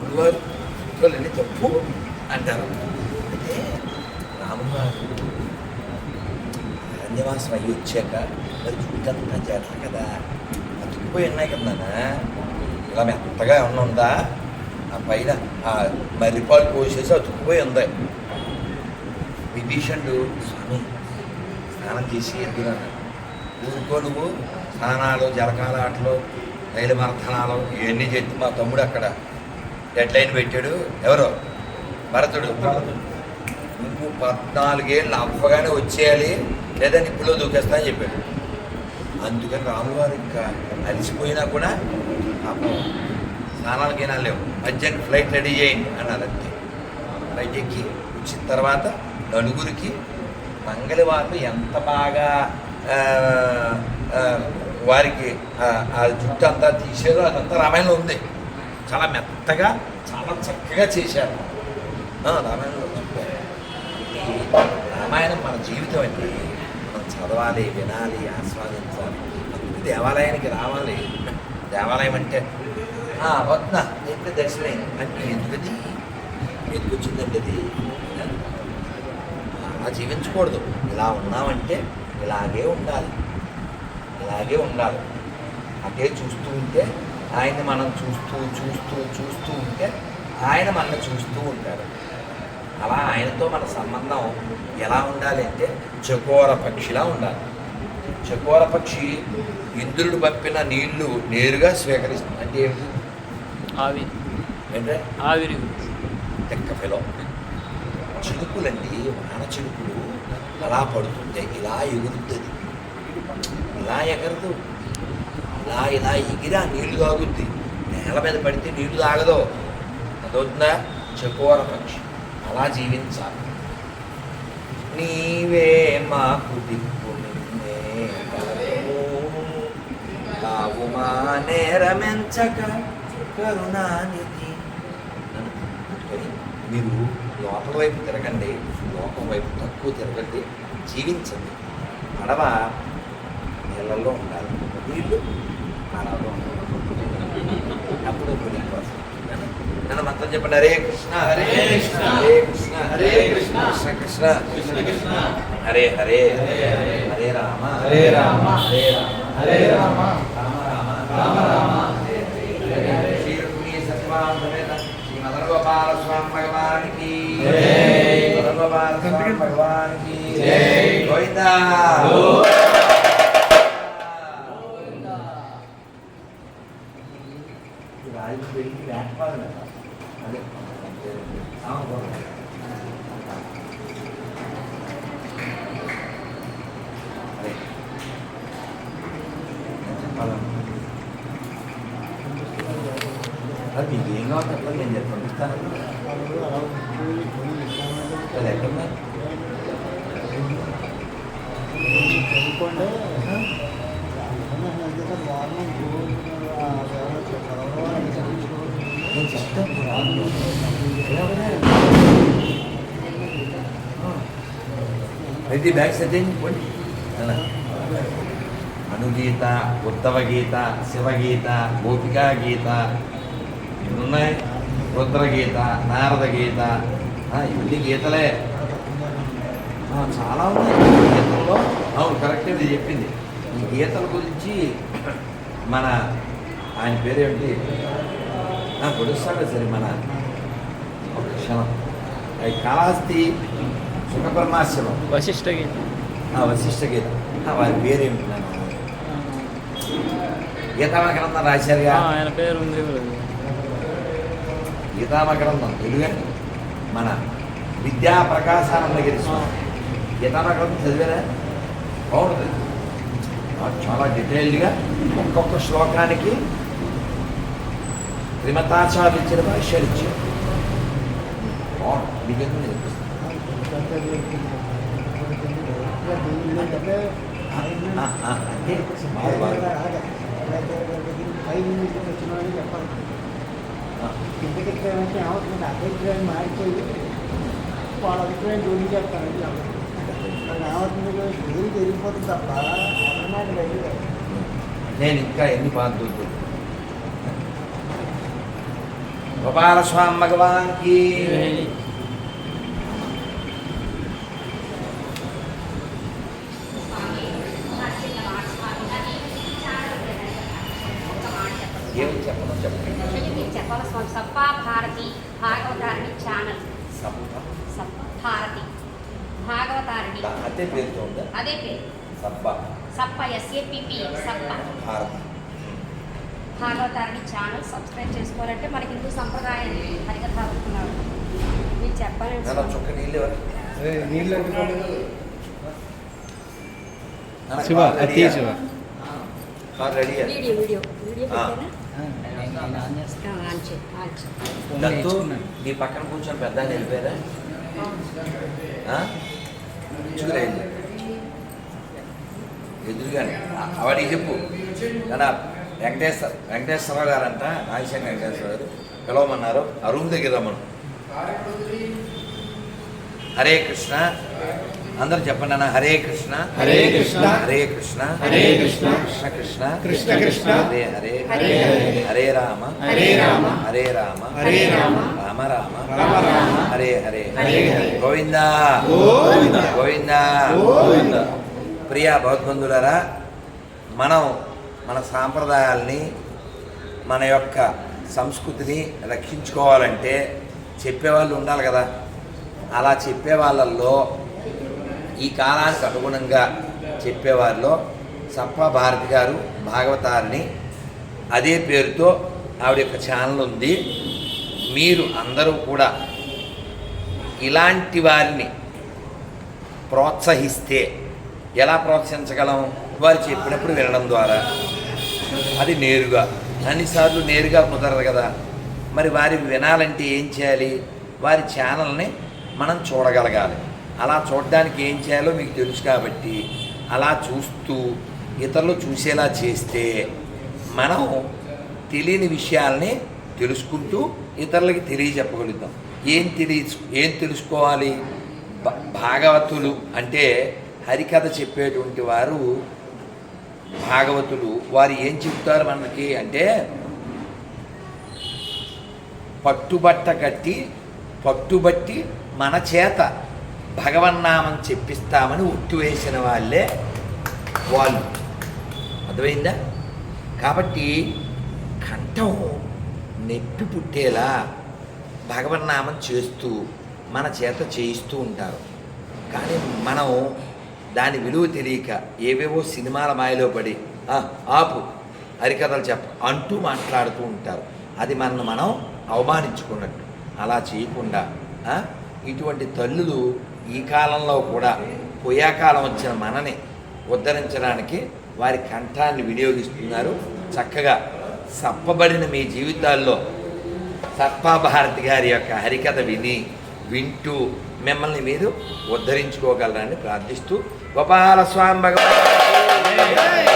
అమ్మవారు వాళ్ళని తప్పు అంటారు. అంటే రామవారు అన్యవాసం అయ్యి వచ్చాక మరి చుట్టంతా చేతలు కదా? అతుక్కుపోయి ఉన్నాయి కదా ఇలా మెత్తగా ఏమన్నా ఉందా? ఆ పైన ఆ మర్రిపాలు పోసేసి అతుక్కుపోయి ఉంది. విభీషణుడు స్వామి స్నానం చేసి ఎందుకన్నా ఊరుకో నువ్వు. స్నానాలు జలకాల ఆటలు రైలు మర్థనాలు ఇవన్నీ చేసి మా తమ్ముడు అక్కడ డెడ్ లైన్ పెట్టాడు. ఎవరు? భరతుడు. నువ్వు పద్నాలుగేళ్ళు అవ్వగానే వచ్చేయాలి లేదా నిప్పులో దూకేస్తా అని చెప్పాడు. అందుకని రాములు వారు ఇంకా అలిసిపోయినా కూడా పాపం స్నానాలకి అయినా లేవు. మధ్యాహ్నం ఫ్లైట్ రెడీ చేయండి అన్నారు అంతే. ఫ్లైట్ ఎక్కి వచ్చిన తర్వాత నలుగురికి మంగళవారం ఎంత బాగా వారికి ఆ, ఆ జుట్టు అంతా తీసారో అదంతా రామాయణంలో ఉంది. చాలా మెత్తగా చాలా చక్కగా చేశారు. రామాయణంలో చెప్పారు. ఇది రామాయణం మన జీవితం అండి. మనం చదవాలి వినాలి ఆస్వాదించాలి. దేవాలయానికి రావాలి. దేవాలయం అంటే "ఆ, వద్దా అయితే దర్శనం అంటే ఎందుకది? ఎందుకు వచ్చిందండి అది? అలా జీవించకూడదు. ఇలా ఉన్నామంటే ఇలాగే ఉండాలి. ఇలాగే ఉండాలి. అదే చూస్తూ ఉంటే ఆయన్ని మనం చూస్తూ చూస్తూ చూస్తూ ఉంటే ఆయన మనల్ని చూస్తూ ఉంటాడు. అలా ఆయనతో మన సంబంధం ఎలా ఉండాలి అంటే చకోర పక్షిలా ఉండాలి. చకోర పక్షి ఇంద్రుడు పంపిన నీళ్ళు నేరుగా స్వీకరిస్తుంది. అంటే ఏమిటి? ఆవిరి ఏంటంటే ఆవిరి. తెక్క ఫెలో చిలుకులండి వాన చిలుకులు అలా పడుతుంటే ఇలా ఎగురుతుంది. ఇలా ఎగరదు. ఇలా ఇలా ఎగిరి ఆ నీళ్ళు తాగుద్ది. నేల మీద పడితే నీళ్ళు తాగదు. అదవుతుందా చకోర పక్షి అలా జీవించాలి. నీవే మాకు దిక్కు నిన్నే మా నేరమెంచక కరుణానిధి. మీరు లోపల వైపు తిరగండి. లోపల వైపు తక్కువ తిరగండి. జీవించండి. పడవ నీళ్ళల్లో ఉండాలి. నీళ్ళు పడవలో అప్పుడు నన్ను మంత్రం చెప్పండి హరే కృష్ణ హరే కృష్ణ, హరే కృష్ణ హరే కృష్ణ, కృష్ణ కృష్ణ కృష్ణ కృష్ణ హరే హరే హరే రామ హరే రామ, హరే రామ హరే రామ, రామ రామ రామ రామ, శ్రీ రుక్మిణీ సత్యభామ శ్రీ మదన గోపాల స్వామి భగవానికి మదన గోపాల స్వామి భగవానికి గోవిందా పెళ్ళి వ్యాపారం అదే సామగోళం. అదే నేను చెప్పాలనుకుంటున్నాను. అది మీకు ఏం కావాలి చెప్పండి నేను చెప్పి పంపిస్తాను అది ఎక్కడున్నా నేను చెప్తాను రాదు అయితే బ్యాగ్ సెట్ అలా. అనుగీత ఉత్తవ గీత శివగీత గోపికా గీత ఇవి ఉన్నాయి రుద్రగీత నారద గీత. ఇవన్నీ గీతలే. చాలా ఉన్నాయి. గీతల్లో. అవును కరెక్ట్ ఇది చెప్పింది. ఈ గీతల గురించి మన ఆయన పేరేమిటి? పొడుస్తాడు సరే మన ఒక క్షణం. ఈ కాళహస్తి సుఖపరమాశ్రమం వశిష్ఠ గీత. ఆ వశిష్ఠ గీత. వారి పేరేమిటి నాన్న? గీతామగ్రంథం రాశారుగా ఆ, ఆయన పేరు ఉంది కూడా. గీతామగ్రంథం తెలుగు మన విద్యా ప్రకాశానందగిరి స్వామి గీతామగ్రంథం చదివారా? బాగుంటుంది. చాలా డీటెయిల్డ్గా ఒక్కొక్క శ్లోకానికి త్రిమతాచార్యులు ఇచ్చిన భాష్యాలు ఇచ్చారు బాగుంటుంది మీకు ఎందుకు నేను చెప్పిస్తాను. ఆ, ఆ, అంటే వారు- వారు- ఆ, ఇంటికెక్కామంటే ఏమవుతుంది అభిప్రాయం మారిపోయి వాళ్ళ అభిప్రాయం జోడించేస్తారు అది ఏమవుతుంది ఎదురు జరిగిపోతుంది తప్ప అన్నమాట లేదు నేను ఇంకా ఎన్ని పాత్రలు గోపాలస్వామి భగవాన్కి ఏమి? చెప్పను చెప్పండి. చెప్పాలి స్వామి. సప్పా భారతి భాగవతారిణి ఛానల్. సప్ప సప్ప భారతి భాగవతారిణి. అదే పేరుతో ఉందా? అదే పేరు. సప్ప. సప్ప ఎస్ఏపిపి సప్ప. భారత. భాగవతారిణి ఛానల్ సబ్స్క్రైబ్ చేసుకోవాలంటే మనకి హిందూ సంప్రదాయం హరికథావుతున్నారు మీరు నాన్న, శివ రెడీయా? శివ? వీడియో వీడియో దత్తు నీ పక్కన కూర్చొని పెద్ద వెళ్ళిపోయారా? చూరా. ఎదురుగానే. వాడికి చెప్పు. కదా వెంకటేశ్వర వెంకటేశ్వరరావు గారంట నాగశంకర వెంకటేశ్వర గారు పిలవమన్నారు ఆ రూమ్ దగ్గర రమ్మను హరే కృష్ణ అందరూ చెప్పండి అన్న హరే కృష్ణ హరే కృష్ణ. హరే కృష్ణ హరే కృష్ణ. కృష్ణ కృష్ణ కృష్ణ కృష్ణ. హరే హరే హరే హరే. హరే రామ హరే రామ. హరే రామ హరే రామ. రామ రామ రామ రామ. హరే హరే హరే హరే. గోవిందా గోవిందా. గోవిందా గోవిందా. ప్రియ భగవద్బంధులరా మనం మన సాంప్రదాయాల్ని మన యొక్క సంస్కృతిని రక్షించుకోవాలంటే చెప్పేవాళ్ళు ఉండాలి కదా. అలా చెప్పే వాళ్ళల్లో ఈ కాలానికి అనుగుణంగా చెప్పేవారిలో సప్ప భారతి గారు భాగవతారిని అదే పేరుతో ఆవిడ యొక్క ఛానల్ ఉంది. మీరు అందరూ కూడా ఇలాంటి వారిని ప్రోత్సహిస్తే ఎలా ప్రోత్సహించగలం? వారు చెప్పినప్పుడు వినడం ద్వారా. అది నేరుగా. అన్నిసార్లు నేరుగా కుదరదు కదా. మరి వారి వినాలంటే ఏం చేయాలి? వారి ఛానల్ని మనం చూడగలగాలి. అలా చూడడానికి ఏం చేయాలో మీకు తెలుసు కాబట్టి అలా చూస్తూ ఇతరులు చూసేలా చేస్తే మనం తెలియని విషయాల్ని తెలుసుకుంటూ ఇతరులకి తెలియజెప్పగలుగుతాం. ఏం తెలియ ఏం తెలుసుకోవాలి? భ- భాగవతులు అంటే హరికథ చెప్పేటువంటి వారు భాగవతులు వారు ఏం చెప్తారు మనకి అంటే పట్టుబట్ట కట్టి పట్టుబట్టి మన చేత భగవన్నామం చెప్పిస్తామని ఉట్టు వేసిన వాళ్ళే వాళ్ళు. అర్థమైందా? కాబట్టి కంఠం నొప్పి పుట్టేలా భగవన్నామం చేస్తూ మన చేత చేయిస్తూ ఉంటారు. కానీ మనం దాని విలువ తెలియక ఏవేవో సినిమాల మాయలో పడి ఆపు హరికథలు చెప్ప అంటూ మాట్లాడుతూ ఉంటారు. అది మనల్ని మనం అవమానించుకున్నట్టు. అలా చేయకుండా ఇటువంటి తల్లులు ఈ కాలంలో కూడా పోయాకాలం వచ్చిన మనని ఉద్ధరించడానికి వారి కంఠాన్ని వినియోగిస్తున్నారు. చక్కగా సప్పబడిన మీ జీవితాల్లో సర్పాభారతి గారి యొక్క హరికథ విని వింటూ మిమ్మల్ని మీరు ఉద్ధరించుకోగలరని ప్రార్థిస్తూ గోపాలస్వామి భగవాన్